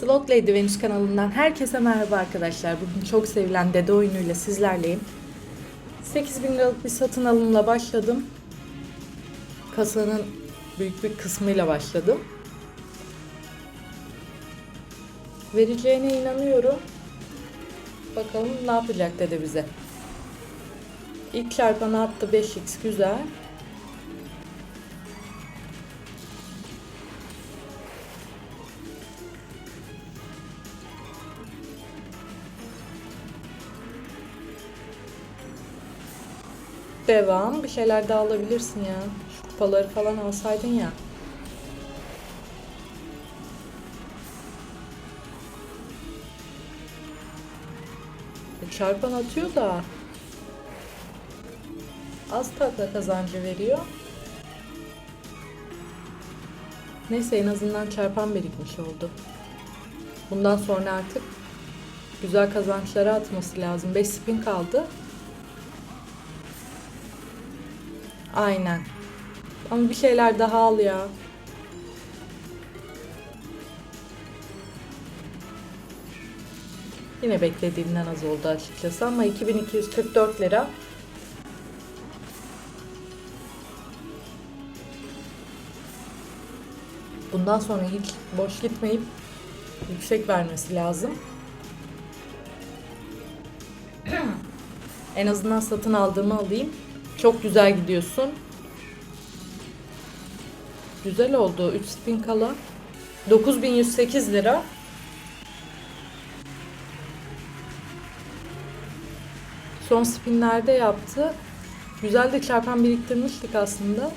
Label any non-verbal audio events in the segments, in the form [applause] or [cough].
Slot Lady Venüs kanalından herkese merhaba arkadaşlar. Bugün çok sevilen dede oyunuyla sizlerleyim. 8000 liralık bir satın alımla başladım. Kasanın büyük bir kısmıyla başladım. Vereceğine inanıyorum. Bakalım ne yapacak dede bize. İlk çarpanı attı 5x güzel. Devam. Bir şeyler daha alabilirsin ya. Şu kupaları falan alsaydın ya. E, Çarpan atıyor da az tatlı kazancı veriyor. Neyse en azından çarpan birikmiş oldu. Bundan sonra artık güzel kazançlara atması lazım. 5 spin kaldı. Aynen. Ama bir şeyler daha al ya. Yine beklediğimden az oldu açıkçası ama 2244 lira. Bundan sonra hiç boş gitmeyip yüksek vermesi lazım. [clears throat] en azından satın aldığımı alayım. Çok güzel gidiyorsun. Güzel oldu. 3 spin kala. 9108 lira. Son spinlerde yaptı. Güzel de çarpan biriktirmiştik aslında.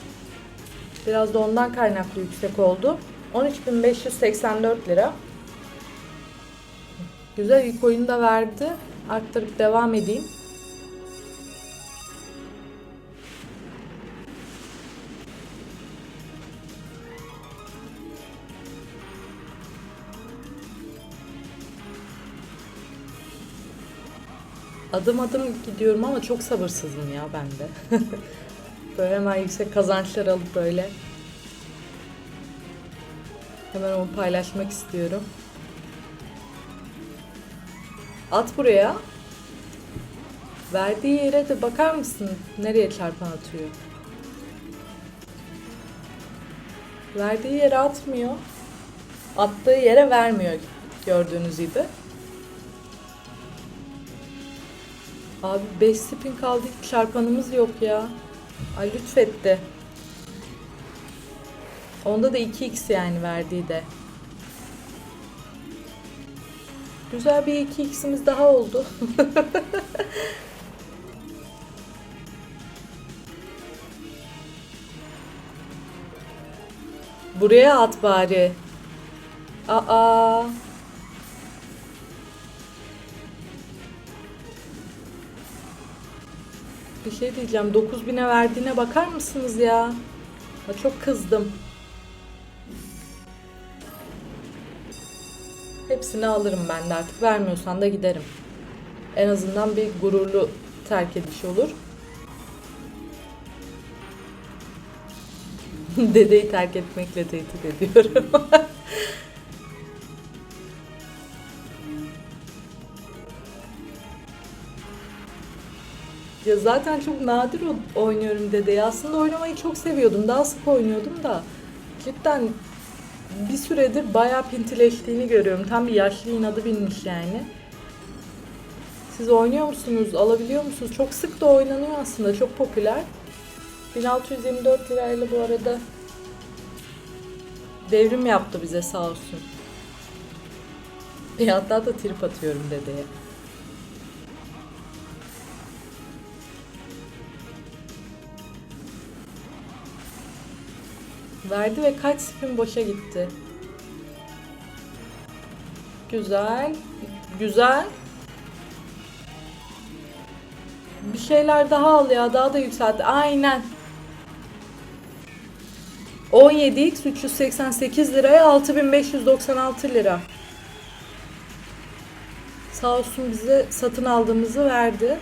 Biraz da ondan kaynaklı yüksek oldu. 13.584 lira. Güzel ilk oyunu da verdi. Arttırıp devam edeyim. Adım adım gidiyorum ama çok sabırsızım ya ben de. [laughs] böyle hemen yüksek kazançlar alıp böyle. Hemen onu paylaşmak istiyorum. At buraya. Verdiği yere de bakar mısın? Nereye çarpan atıyor? Verdiği yere atmıyor. Attığı yere vermiyor gördüğünüz gibi. Abi 5 spin kaldı çarpanımız yok ya. Ay lütfetti. Onda da 2x yani verdiği de. Güzel bir 2x'imiz daha oldu. [laughs] Buraya at bari. Aa. Bir şey diyeceğim. 9000'e verdiğine bakar mısınız ya? Ha, çok kızdım. Hepsini alırım ben de artık. Vermiyorsan da giderim. En azından bir gururlu terk ediş olur. [laughs] Dedeyi terk etmekle tehdit ediyorum. [laughs] Ya zaten çok nadir oynuyorum dedeyi. Aslında oynamayı çok seviyordum. Daha sık oynuyordum da. Cidden bir süredir bayağı pintileştiğini görüyorum. Tam bir yaşlı inadı binmiş yani. Siz oynuyor musunuz? Alabiliyor musunuz? Çok sık da oynanıyor aslında. Çok popüler. 1624 lirayla bu arada devrim yaptı bize sağ olsun. Bir hatta da trip atıyorum dedeye. Verdi ve kaç spin boşa gitti. Güzel. Güzel. Bir şeyler daha al ya. Daha da yükseltti. Aynen. 17x 388 liraya 6596 lira. Sağ olsun bize satın aldığımızı verdi.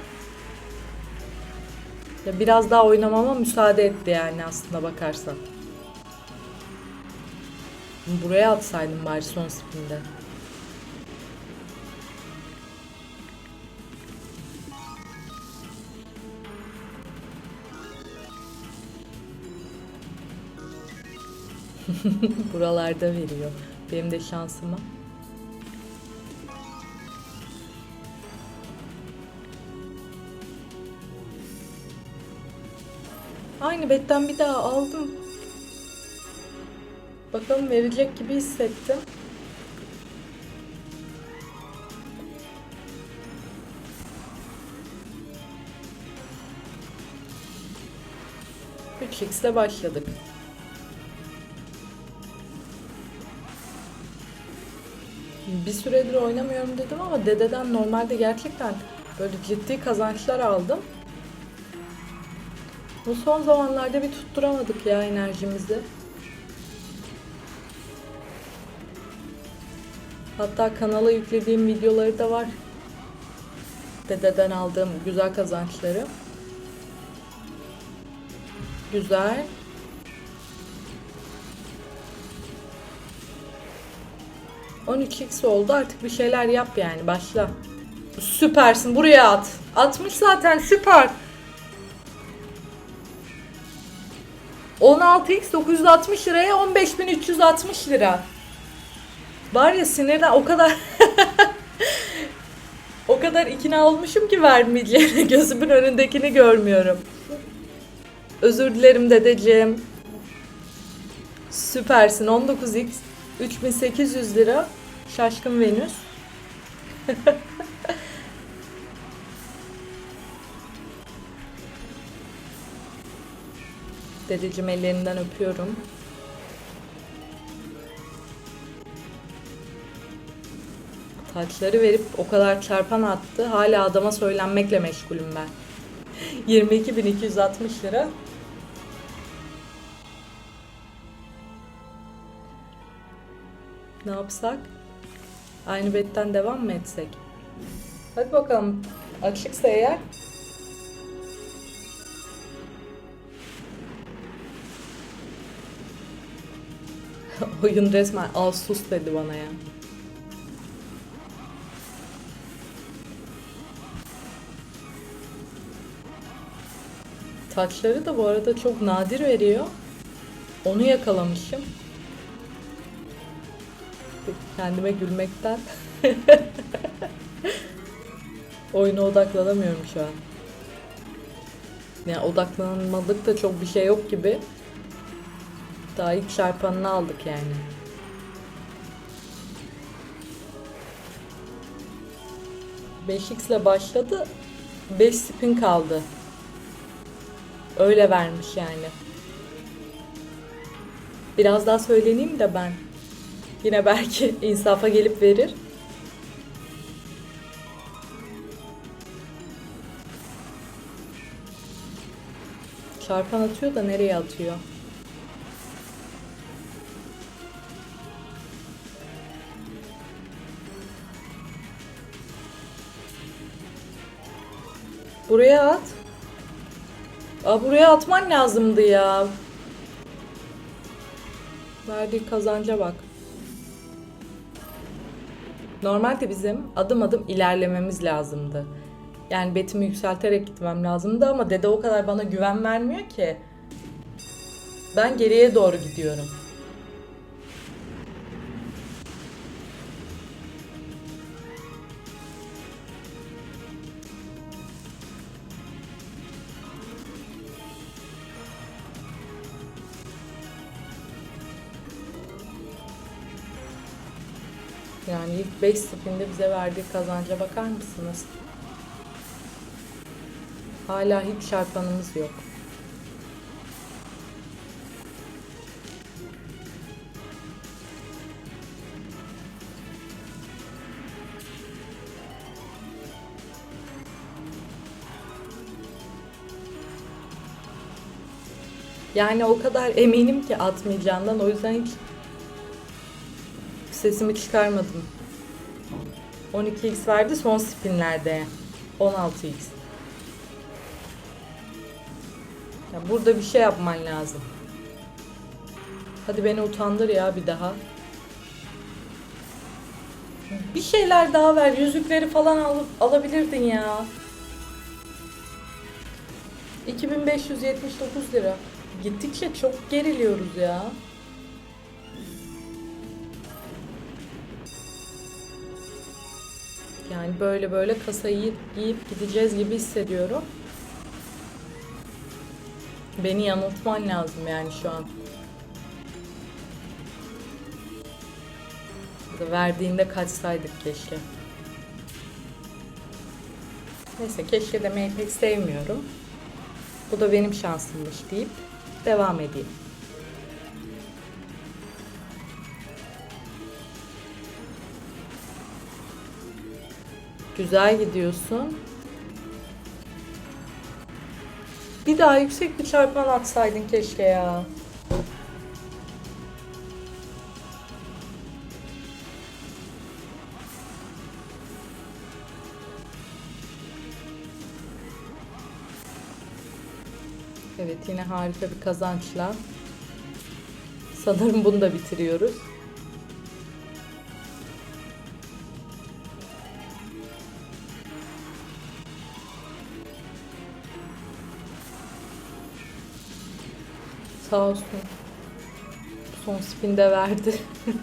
Ya biraz daha oynamama müsaade etti yani aslında bakarsan. Buraya atsaydım bari son spinde. [laughs] Buralarda veriyor. Benim de şansıma. Aynı betten bir daha aldım. Bakalım verecek gibi hissettim. X'le başladık. Bir süredir oynamıyorum dedim ama dededen normalde gerçekten böyle ciddi kazançlar aldım. Bu son zamanlarda bir tutturamadık ya enerjimizi. Hatta kanala yüklediğim videoları da var. Dededen aldığım güzel kazançları. Güzel. x oldu artık bir şeyler yap yani başla. Süpersin buraya at. Atmış zaten süper. 16x 960 liraya 15360 lira. Var ya sinirden o kadar [laughs] o kadar ikna olmuşum ki vermeyeceğine [laughs] gözümün önündekini görmüyorum. Özür dilerim dedeciğim. Süpersin 19x 3800 lira. Şaşkın Venüs. [laughs] Dedeciğim ellerinden öpüyorum. Taçları verip o kadar çarpan attı. Hala adama söylenmekle meşgulüm ben. [laughs] 22.260 lira. Ne yapsak? Aynı betten devam mı etsek? Hadi bakalım. Açıksa eğer. [laughs] Oyun resmen sus dedi bana ya. Taçları da bu arada çok nadir veriyor. Onu yakalamışım. Kendime gülmekten. [laughs] Oyuna odaklanamıyorum şu an. Yani odaklanmadık da çok bir şey yok gibi. Daha ilk çarpanını aldık yani. Beş x ile başladı. 5 spin kaldı. Öyle vermiş yani. Biraz daha söyleneyim de ben. Yine belki [laughs] insafa gelip verir. Çarpan atıyor da nereye atıyor? Buraya at. Aa, buraya atman lazımdı ya. Verdiği kazanca bak. Normalde bizim adım adım ilerlememiz lazımdı. Yani betimi yükselterek gitmem lazımdı ama dede o kadar bana güven vermiyor ki. Ben geriye doğru gidiyorum. Yani ilk 5 spinde bize verdiği kazanca bakar mısınız? Hala hiç çarpanımız yok. Yani o kadar eminim ki atmayacağından o yüzden hiç sesimi çıkarmadım. 12x verdi son spinlerde. 16x. Ya burada bir şey yapman lazım. Hadi beni utandır ya bir daha. Bir şeyler daha ver. Yüzükleri falan al alabilirdin ya. 2579 lira. Gittikçe çok geriliyoruz ya. Yani böyle böyle kasayı yiyip gideceğiz gibi hissediyorum. Beni yanıltman lazım yani şu an. Verdiğinde kaçsaydık keşke. Neyse keşke demeyi pek sevmiyorum. Bu da benim şansımmış deyip devam edeyim. Güzel gidiyorsun. Bir daha yüksek bir çarpman atsaydın keşke ya. Evet yine harika bir kazançla. Sanırım bunu da bitiriyoruz. Sağ olsun. Son spinde verdi.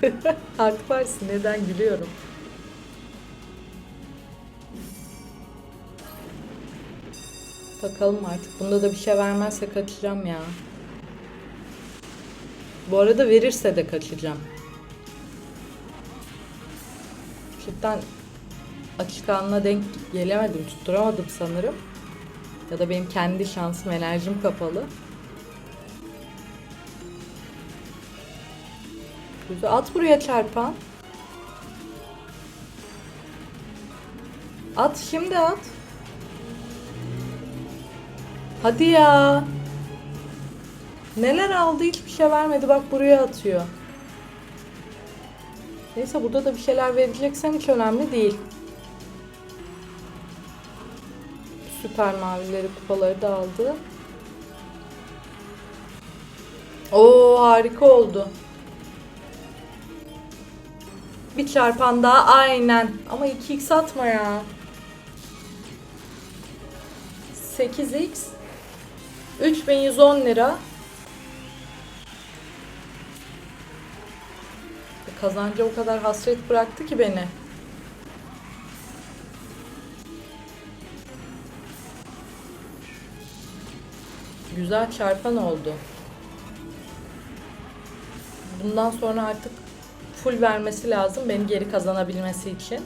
[laughs] Artık var sinirden gülüyorum. Bakalım artık. Bunda da bir şey vermezse kaçacağım ya. Bu arada verirse de kaçacağım. Cidden açık anına denk gelemedim. Tutturamadım sanırım. Ya da benim kendi şansım, enerjim kapalı. Güzel. At buraya çarpan. At şimdi at. Hadi ya. Neler aldı hiçbir şey vermedi. Bak buraya atıyor. Neyse burada da bir şeyler vereceksen hiç önemli değil. Süper mavileri kupaları da aldı. Oo harika oldu. Bir çarpan daha aynen. Ama 2x atma ya. 8x 3110 lira. Kazancı o kadar hasret bıraktı ki beni. Güzel çarpan oldu. Bundan sonra artık full vermesi lazım beni geri kazanabilmesi için.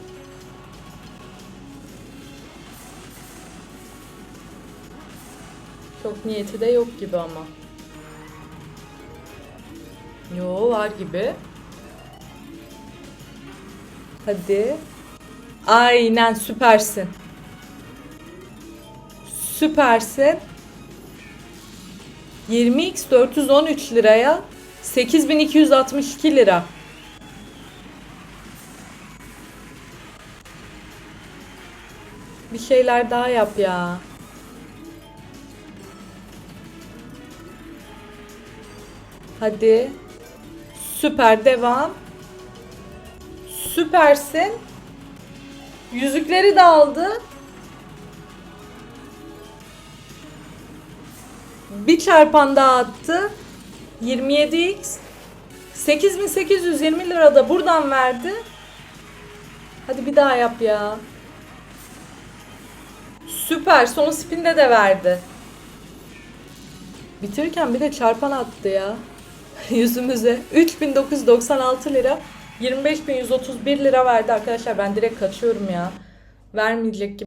Çok niyeti de yok gibi ama. Yo var gibi. Hadi. Aynen süpersin. Süpersin. 20x 413 liraya 8262 lira. Bir şeyler daha yap ya. Hadi. Süper devam. Süpersin. Yüzükleri de aldı. Bir çarpan daha attı. 27x. 8820 lira da buradan verdi. Hadi bir daha yap ya. Süper. Son spinde de verdi. Bitirirken bir de çarpan attı ya. [laughs] Yüzümüze. 3996 lira. 25131 lira verdi arkadaşlar. Ben direkt kaçıyorum ya. Vermeyecek gibi.